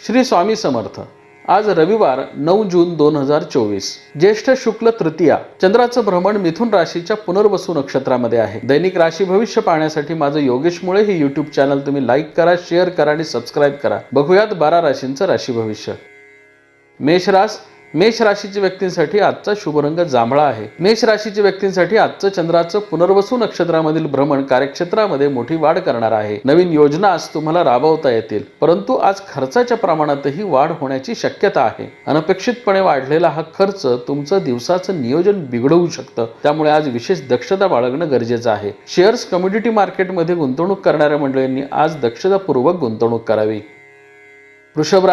श्री स्वामी समर्थ. आज रविवार नऊ जून दोन हजार चोवीस. ज्येष्ठ शुक्ल तृतीया चंद्राचं भ्रमण मिथुन राशीच्या पुनर्वसू नक्षत्रामध्ये आहे. दैनिक राशी भविष्य पाहण्यासाठी माझं योगेश मुळे हे युट्यूब चॅनल तुम्ही लाईक करा शेअर करा आणि सबस्क्राईब करा. बघूयात बारा राशींचं राशी भविष्य. मेष रास मेष राशीच्या व्यक्तींसाठी आजचा शुभ रंग जांभळा आहे. मेष राशीच्या व्यक्तींसाठी आजचं चंद्राचं पुनर्वसू नक्षत्रामधील भ्रमण कार्यक्षेत्रामध्ये मोठी वाढ करणार आहे. नवीन योजना आज तुम्हाला राबवता येतील. परंतु आज खर्चाच्या प्रमाणातही वाढ होण्याची शक्यता आहे. अनपेक्षितपणे वाढलेला हा खर्च तुमचं दिवसाचं नियोजन बिघडवू शकतं. त्यामुळे आज विशेष दक्षता बाळगणं गरजेचं आहे. शेअर्स कम्युनिटी मार्केटमध्ये गुंतवणूक करणाऱ्या मंडळींनी आज दक्षतापूर्वक गुंतवणूक करावी. वृषभ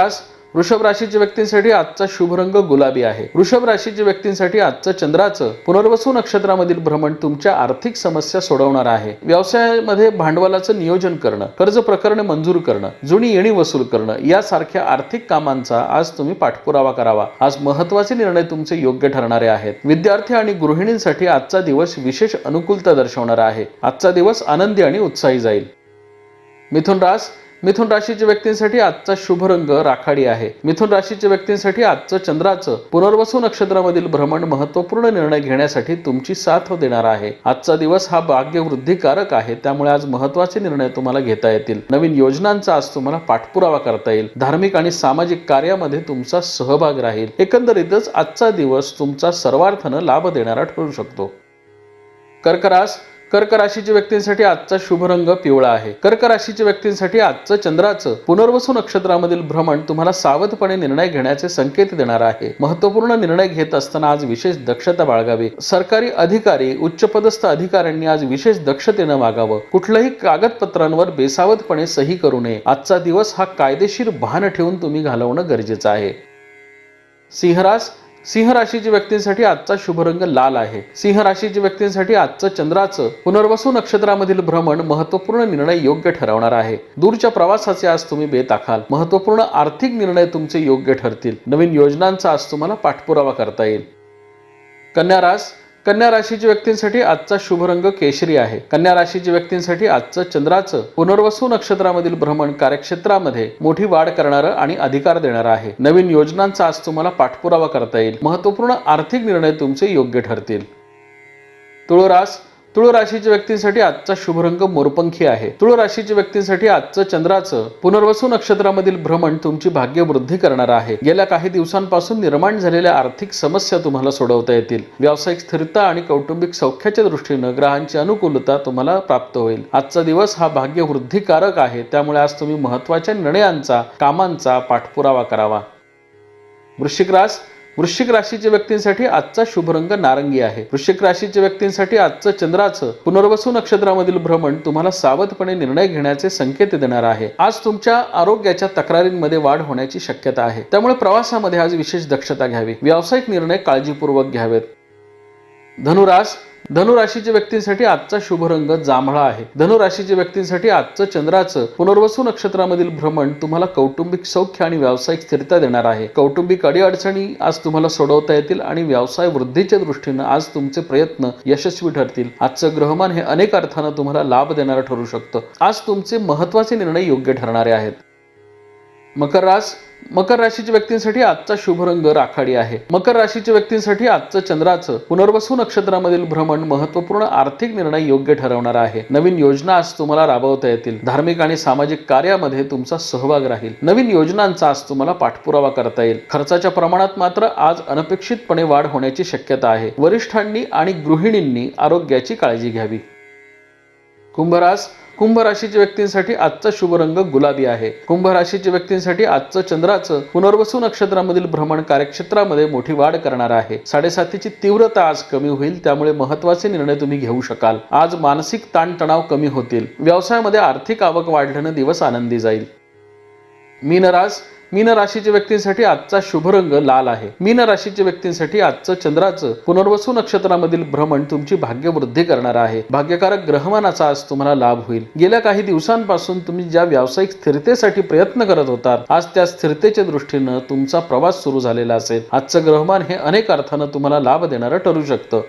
वृषभ राशीच्या व्यक्तींसाठी आजचा शुभ रंग गुलाबी आहे. वृषभ राशीच्या व्यक्तींसाठी आजचं चंद्राचं पुनर्वसू नक्षत्रामधील भ्रमण तुमच्या आर्थिक समस्या सोडवणार आहे. व्यवसायामध्ये भांडवलाचं नियोजन करणं कर्ज प्रकरणे मंजूर करणं जुनी येणी वसूल करणं यासारख्या आर्थिक कामांचा आज तुम्ही पाठपुरावा करावा. आज महत्त्वाचे निर्णय तुमचे योग्य ठरणारे आहेत. विद्यार्थी आणि गृहिणींसाठी आजचा दिवस विशेष अनुकूलता दर्शवणारा आहे. आजचा दिवस आनंदी आणि उत्साही जाईल. मिथुन रास मिथुन राशीच्या व्यक्तींसाठी आजचा शुभ रंग राखाडी आहे. मिथुन राशीच्या व्यक्तींसाठी आजचं चंद्राचं पुनर्वसू नक्षत्रामधील भ्रमण महत्त्वपूर्ण निर्णय घेण्यासाठी तुमची साथ देणार आहे. आजचा दिवस हा भाग्यवृद्धिकारक आहे. त्यामुळे आज महत्त्वाचे निर्णय तुम्हाला घेता येतील. नवीन योजनांचा आज तुम्हाला पाठपुरावा करता येईल. धार्मिक आणि सामाजिक कार्यामध्ये तुमचा सहभाग राहील. एकंदरीतच आजचा दिवस तुमचा सर्वार्थानं लाभ देणारा ठरू शकतो. कर्करास कर्क राशीच्या व्यक्तींसाठी आजचा शुभ रंग पिवळा आहे. कर्क राशीच्या व्यक्तींसाठी आजचं चंद्राचं पुनर्वसू नक्षत्रामधील भ्रमण तुम्हाला सावधपणे निर्णय घेण्याचे संकेत देणार आहे. महत्त्वपूर्ण निर्णय घेत असताना आज विशेष दक्षता बाळगावी. सरकारी अधिकारी उच्चपदस्थ अधिकाऱ्यांनी आज विशेष दक्षतेनं वागावं. कुठल्याही कागदपत्रांवर बेसावधपणे सही करू नये. आजचा दिवस हा कायदेशीर भान ठेवून तुम्ही घालवणं गरजेचं आहे. सिंहरास सिंह राशीच्या व्यक्तींसाठी आजचा शुभ रंग लाल आहे. सिंह राशीच्या व्यक्तींसाठी आजचं चंद्राचं पुनर्वसू नक्षत्रामधील भ्रमण महत्त्वपूर्ण निर्णय योग्य ठरवणार आहे. दूरच्या प्रवासाचे आज तुम्ही बेत आखाल महत्त्वपूर्ण आर्थिक निर्णय तुमचे योग्य ठरतील. नवीन योजनांचा आज तुम्हाला पाठपुरावा करता येईल. कन्या रास कन्या राशीच्या व्यक्तींसाठी आजचा शुभ रंग केशरी आहे. कन्या राशीच्या व्यक्तींसाठी आजचं चंद्राचं पुनर्वसू नक्षत्रामधील भ्रमण कार्यक्षेत्रामध्ये मोठी वाढ करणारं आणि अधिकार देणारं आहे. नवीन योजनांचा आज तुम्हाला पाठपुरावा करता येईल. महत्त्वपूर्ण आर्थिक निर्णय तुमचे योग्य ठरतील. तुळरास तुळ राशीच्या व्यक्तींसाठी आजचा शुभ रंग मोरपंखी आहे. तुळ राशीच्या व्यक्तींसाठी आजचं चंद्राचं पुनर्वसू नक्षत्रामधील भ्रमण तुमची भाग्यवृद्धी करणार आहे. गेल्या काही दिवसांपासून निर्माण झालेल्या आर्थिक समस्या तुम्हाला सोडवता येतील. व्यावसायिक स्थिरता आणि कौटुंबिक सौख्याच्या दृष्टीनं ग्रहांची अनुकूलता तुम्हाला प्राप्त होईल. आजचा दिवस हा भाग्यवृद्धीकारक आहे. त्यामुळे आज तुम्ही महत्त्वाच्या निर्णयांचा कामांचा पाठपुरावा करावा. वृश्चिक रास वृश्चिक राशीच्या व्यक्तींसाठी आजचा शुभ रंग नारंगी आहे. वृश्चिक राशीच्या व्यक्तींसाठी आजचं चंद्राचं पुनर्वसू नक्षत्रामधील भ्रमण तुम्हाला सावधपणे निर्णय घेण्याचे संकेत देणार आहे. आज तुमच्या आरोग्याच्या तक्रारींमध्ये वाढ होण्याची शक्यता आहे. त्यामुळे प्रवासामध्ये आज विशेष दक्षता घ्यावी. व्यावसायिक निर्णय काळजीपूर्वक घ्यावेत. धनुरास धनुराशीच्या व्यक्तींसाठी आजचा शुभ रंग जांभळा आहे. धनुराशीच्या व्यक्तींसाठी आजचं चंद्राचं पुनर्वसू नक्षत्रामधील भ्रमण तुम्हाला कौटुंबिक सौख्य आणि व्यावसायिक स्थिरता देणार आहे. कौटुंबिक अडीअडचणी आज तुम्हाला सोडवता येतील आणि व्यवसाय वृद्धीच्या दृष्टीनं आज तुमचे प्रयत्न यशस्वी ठरतील. आजचं ग्रहमान हे अनेक अर्थानं तुम्हाला लाभ देणारं ठरू शकतं. आज तुमचे महत्त्वाचे निर्णय योग्य ठरणारे आहेत. मकर रास मकर राशीच्या व्यक्तींसाठी आजचा शुभ रंग राखाडी आहे. मकर राशीच्या व्यक्तींसाठी आजचं चंद्राचं पुनर्वसू नक्षत्रामधील भ्रमण महत्त्वपूर्ण आर्थिक निर्णय योग्य ठरवणार आहे. नवीन योजना आज तुम्हाला राबवता येतील. धार्मिक आणि सामाजिक कार्यामध्ये तुमचा सहभाग राहील. नवीन योजनांचा आज तुम्हाला पाठपुरावा करता येईल. खर्चाच्या प्रमाणात मात्र आज अनपेक्षितपणे वाढ होण्याची शक्यता आहे. वरिष्ठांनी आणि गृहिणींनी आरोग्याची काळजी घ्यावी. कुंभरास कुंभ राशीच्या व्यक्तींसाठी आजचा शुभ रंग गुलाबी आहे. कुंभ राशीच्या व्यक्तींसाठी आजचं चंद्राचं पुनर्वसू नक्षत्रामधील भ्रमण कार्यक्षेत्रामध्ये मोठी वाढ करणार आहे. साडेसातीची तीव्रता आज कमी होईल त्यामुळे महत्त्वाचे निर्णय तुम्ही घेऊ शकाल. आज मानसिक ताणतणाव कमी होतील. व्यवसायामध्ये आर्थिक आवक वाढल्यानं दिवस आनंदी जाईल. मीनरास मीन राशीच्या व्यक्तींसाठी आजचा शुभ रंग लाल आहे. मीन राशीच्या व्यक्तींसाठी आजचं चंद्राचं पुनर्वसू नक्षत्रामधील भ्रमण तुमची भाग्यवृद्धी करणार आहे. भाग्यकारक ग्रहमानाचा आज तुम्हाला लाभ होईल. गेल्या काही दिवसांपासून तुम्ही ज्या व्यावसायिक स्थिरतेसाठी प्रयत्न करत होतात आज त्या स्थिरतेच्या दृष्टीनं तुमचा प्रवास सुरू झालेला असेल. आजचं ग्रहमान हे अनेक अर्थानं तुम्हाला लाभ देणारं ठरू शकतं.